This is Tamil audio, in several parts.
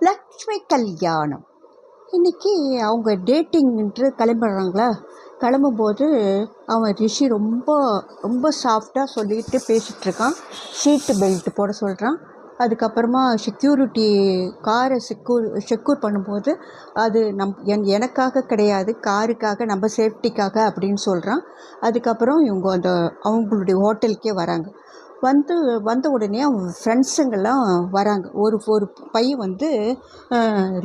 லக்ஷ்மி கல்யாணம். இன்றைக்கி அவங்க டேட்டிங்ன்ட்டு கிளம்பிடுறாங்களா? கிளம்பும்போது அவன் ரிஷி ரொம்ப ரொம்ப சாஃப்டாக சொல்லிட்டு பேசிகிட்ருக்கான் சீட்டு பெல்ட் போட சொல்கிறான் அதுக்கப்புறமா செக்யூரிட்டி காரை செக்யூர் செக்யூர் பண்ணும்போது அது நம் என் எனக்காக கிடையாது காருக்காக நம்ம சேஃப்டிக்காக அப்படின்னு சொல்கிறான் அதுக்கப்புறம் இவங்க அந்த அவங்களுடைய ஹோட்டலுக்கே வராங்க. வந்து வந்த உடனே அவன் ஃப்ரெண்ட்ஸுங்கெல்லாம் வராங்க. ஒரு ஒரு பையன் வந்து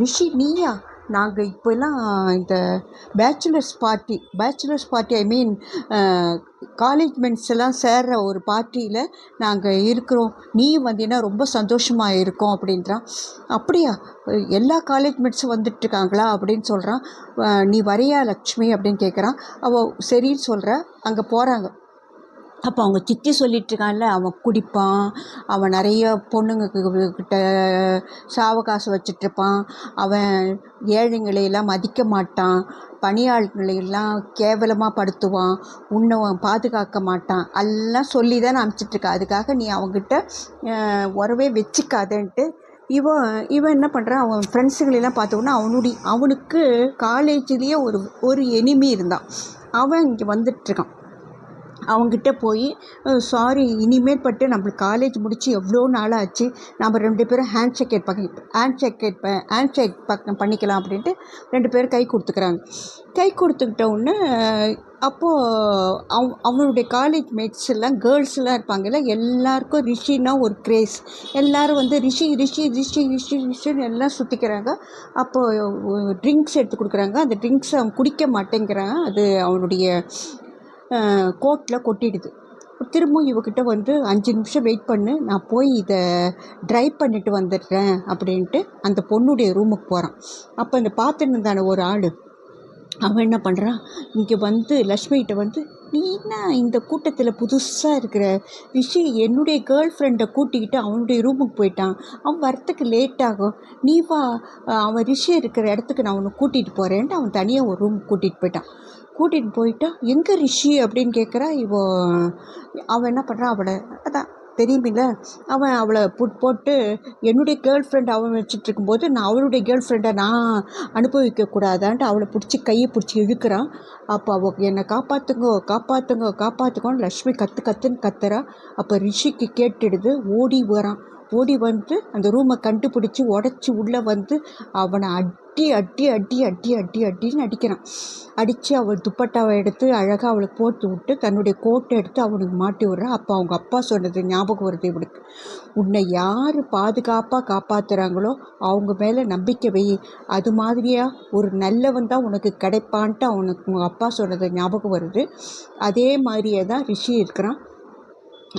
ரிஷி நீயா? நாங்கள் இப்போல்லாம் இந்த bachelors party bachelors party I mean college men's எல்லாம் சேர்ற ஒரு பார்ட்டியில் நாங்கள் இருக்கிறோம். நீ வந்தீங்கன்னா ரொம்ப சந்தோஷமாக இருக்கும் அப்படின்றான். அப்படியா? எல்லா காலேஜ் மெட்ஸும் வந்துட்டுருக்காங்களா? அப்படின்னு சொல்கிறான் நீ வரையா லக்ஷ்மி அப்படின்னு கேட்குறான் அவள் சரின்னு சொல்கிற அங்கே போகிறாங்க அப்போ அவங்க சித்தி சொல்லிகிட்ருக்கான்ல அவன் குடிப்பான் அவன் நிறைய பொண்ணுங்க கிட்ட சாவகாசம் வச்சிட்ருப்பான் அவன் ஏழைங்களையெல்லாம் மதிக்க மாட்டான் பணியாளர்களையெல்லாம் கேவலமாக படுத்துவான் உன்னை அவன் பாதுகாக்க மாட்டான் எல்லாம் சொல்லி தான் அனுப்பிச்சிட்ருக்கா அதுக்காக நீ அவங்ககிட்ட உறவே வச்சுக்காதன்ட்டு இவன் இவன் என்ன பண்ணுறான் அவன் ஃப்ரெண்ட்ஸுங்களெல்லாம் பார்த்தோன்னா அவனுடைய அவனுக்கு காலேஜ்லேயே ஒரு ஒரு எனிமி இருந்தான். அவன் இங்கே வந்துட்டுருக்கான். அவங்ககிட்ட போய் சாரி இனிமேற்பட்டு நம்மளுக்கு காலேஜ் முடித்து எவ்வளோ நாள் ஆச்சு நம்ம ரெண்டு பேரும் ஹேண்ட் ஷேக் பண்ணி ஹேண்ட் ஷேக் ஹேண்ட் ஷேக் பண்ணிக்கலாம் அப்படின்ட்டு ரெண்டு பேரும் கை கொடுத்துக்கிறாங்க. கை கொடுத்துக்கிட்ட உடனே அப்போது அவ் அவனுடைய காலேஜ் மேட்ஸ் எல்லாம் கேர்ள்ஸ்லாம் இருப்பாங்கல்ல எல்லாருக்கும் ரிஷின்னா ஒரு கிரேஸ் எல்லோரும் வந்து ரிஷி ரிஷி ரிஷி ரிஷி ரிஷின்னு எல்லாம் சுற்றிக்கிறாங்க அப்போது ட்ரிங்க்ஸ் எடுத்து கொடுக்குறாங்க. அந்த ட்ரிங்க்ஸ் அவன் குடிக்க மாட்டேங்கிறான் அது அவனுடைய கோட்டில் கொட்டிடுது. திரும்பவும் இவகிட்ட வந்து அஞ்சு நிமிஷம் வெயிட் பண்ணு. நான் போய் இதை ட்ரை பண்ணிட்டு வந்துடுறேன். அப்படின்ட்டு அந்த பொண்ணுடைய ரூமுக்கு போகிறான் அப்போ இந்த பார்த்துட்டு இருந்தான ஒரு ஆள் அவன் என்ன பண்ணுறான் இங்கே வந்து லக்ஷ்மிகிட்ட வந்து நீ என்ன இந்த கூட்டத்தில் புதுசாக இருக்கிற? ரிஷி என்னுடைய கேர்ள் ஃப்ரெண்டை கூட்டிக்கிட்டு அவனுடைய ரூமுக்கு போயிட்டான். அவன் வரத்துக்கு லேட் ஆகும். நீ வா. அவன் ரிஷி இருக்கிற இடத்துக்கு நான் உன்னை கூட்டிகிட்டு போகிறேன்ட்டு அவன் தனியாக ஒரு ரூமுக்கு கூட்டிகிட்டு போயிட்டான். கூட்டிகிட்டு போயிட்டா எங்கே ரிஷி? அப்படின்னு கேட்குறா இவ அவன் என்ன பண்ணுறான் அவளை அதான் தெரியுமில்ல? அவன் அவளை புட் போட்டு என்னுடைய கேர்ள் ஃப்ரெண்ட் அவன் வச்சுட்டு இருக்கும்போது நான் அவளுடைய கேர்ள் ஃப்ரெண்டை நான் அனுபவிக்க கூடாதான்ட்டு அவளை பிடிச்சி கையை பிடிச்சி இழுக்கிறான். அப்போ அவள் என்னை காப்பாற்றுங்கோ காப்பாற்றுங்கோ காப்பாற்றுங்கோன்னு லக்ஷ்மி கற்று கத்துன்னு கத்துறா. அப்போ ரிஷிக்கு கேட்டுடுது ஓடி வரான். ஓடி வந்து அந்த ரூமை கண்டுபிடிச்சி உடச்சி உள்ளே வந்து அவனை அடி அடி அடி அடி அடி அடின்னு அடிக்கிறான். அடித்து அவள் துப்பட்டாவை எடுத்து அழகாக அவளை போட்டு விட்டு தன்னுடைய கோட்டை எடுத்து அவனுக்கு மாட்டி விட்றான் அப்போ அவங்க அப்பா சொன்னது ஞாபகம் வருது இவனுக்கு. உன்னை யார் பாதுகாப்பாக காப்பாற்றுறாங்களோ அவங்க மேலே நம்பிக்கை வை. அது மாதிரியாக ஒரு நல்லவன் தான் உனக்கு கிடைப்பான்ட்டு அவனுக்கு உங்கள் அப்பா சொன்னது ஞாபகம் வருது. அதே மாதிரியே தான் ரிஷி இருக்கிறான்.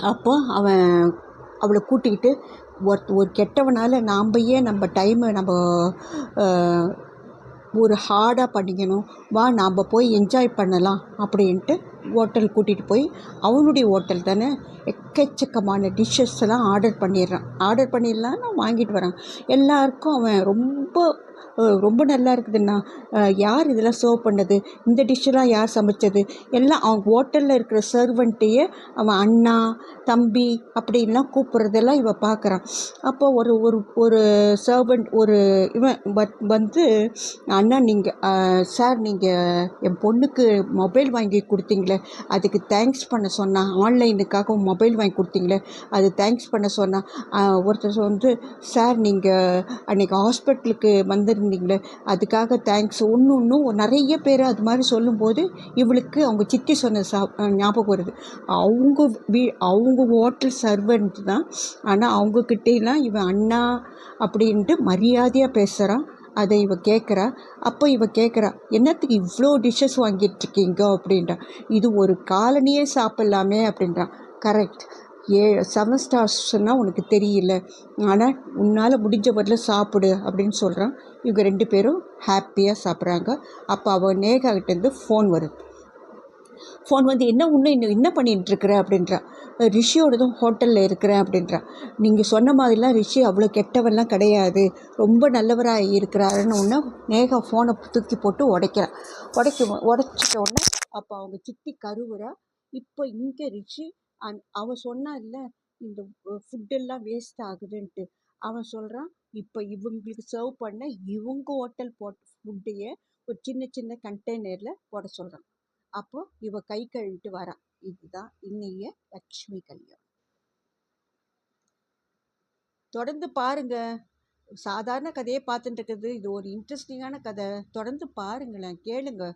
அப்போ அவன் அவளை கூட்டிக்கிட்டு ஒரு ஒரு கெட்டவனால் நாம் ஏன் நம்ம டைமை நம்ம ஒரு ஹார்டாக பண்ணிக்கணும். வா நாம் போய் என்ஜாய் பண்ணலாம் அப்படின்ட்டு ஹோட்டல் கூட்டிகிட்டு போய் அவனுடைய ஹோட்டல் தானே எக்கச்சக்கமான டிஷ்ஷஸ் எல்லாம் ஆர்டர் பண்ணிடுறான். ஆர்டர் பண்ணிடலான்னு வாங்கிட்டு வரான். எல்லாருக்கும் அவன் ரொம்ப ரொம்ப நல்லா இருக்குதுண்ணா. யார் இதெல்லாம் சர்வ் பண்ணது? இந்த டிஷ்ஷெல்லாம் யார் சமைச்சது? எல்லாம் அவன் ஹோட்டலில் இருக்கிற சர்வெண்ட்டையே அவன் அண்ணா தம்பி அப்படின்லாம் கூப்பிட்றதெல்லாம் இவன் பார்க்குறான் அப்போ ஒரு ஒரு ஒரு சர்வெண்ட் ஒரு இவன் வ- வந்து அண்ணா நீங்கள் சார் நீங்கள் என் பொண்ணுக்கு மொபைல் வாங்கி கொடுத்தீங்களே. அதுக்கு தேங்க்ஸ் பண்ண சொன்னான் ஆன்லைனுக்காக மொபைல் வாங்கி கொடுத்தீங்களே. அது தேங்க்ஸ் பண்ண சொன்னான் ஒருத்தர் வந்து சார் நீங்கள் அன்றைக்கி ஹாஸ்பிட்டலுக்கு வந்து வந்திருந்தீங்களே? அதுக்காக தேங்க்ஸ் ஒன்று ஒன்றும் நிறைய பேர் அது மாதிரி சொல்லும்போது இவளுக்கு அவங்க சித்தி சொன்ன சா ஞாபகம் வருது. அவங்க வீ அவங்க ஹோட்டல் சர்வெண்ட் தான். ஆனால் அவங்கக்கிட்டேலாம் இவன் அண்ணா அப்படின்ட்டு மரியாதையாக பேசுகிறான் அதை இவ கேட்குறா அப்போ இவ கேட்குறா என்னத்துக்கு இவ்வளோ டிஷ்ஷஸ் வாங்கிட்டு இருக்கீங்க? அப்படின்றா. இது ஒரு காலனியே சாப்பிட்லாமே அப்படின்றான் கரெக்ட் ஏ செவன் ஸ்டார்ஸ்னால் உனக்கு தெரியல. ஆனால் உன்னால் முடிஞ்ச பதில் சாப்பிடு அப்படின்னு சொல்கிறான் இவங்க ரெண்டு பேரும் ஹாப்பியாக சாப்பிட்றாங்க. அப்போ அவள் நேகாகிட்டேருந்து ஃபோன் வருது. ஃபோன் வந்து என்ன இன்னும் இன்னும் என்ன பண்ணிட்டு இருக்கிற? அப்படின்றா. ரிஷியோடதும் ஹோட்டலில் இருக்கிறேன் அப்படின்றா. நீங்கள் சொன்ன மாதிரிலாம் ரிஷி அவ்வளோ கெட்டவெல்லாம் கிடையாது. ரொம்ப நல்லவராக இருக்கிறாருன்னு ஒன்று நேகா ஃபோனை தூக்கி போட்டு உடைக்கிறா. உடைக்க உடச்சிட்ட உடனே அப்போ அவங்க சித்தி கருவுறா. இப்போ இங்கே ரிஷி அந் அவன் சொன்னான் இல்லை இந்த ஃபுட்டெல்லாம் வேஸ்ட் ஆகுதுன்ட்டு. அவன் சொல்கிறான் இப்போ இவங்களுக்கு சர்வ் பண்ண இவங்க ஹோட்டல் போட்ட ஃபுட்டையே ஒரு சின்ன சின்ன கண்டெய்னரில் போட சொல்கிறான் அப்போது இவ கை கழுவிட்டு வரான் இதுதான் இன்னைய லக்ஷ்மி கல்யாணம். தொடர்ந்து பாருங்க. சாதாரண கதையே பார்த்துட்டு இருக்குது. இது ஒரு இன்ட்ரெஸ்டிங்கான கதை. தொடர்ந்து பாருங்களேன் கேளுங்கள்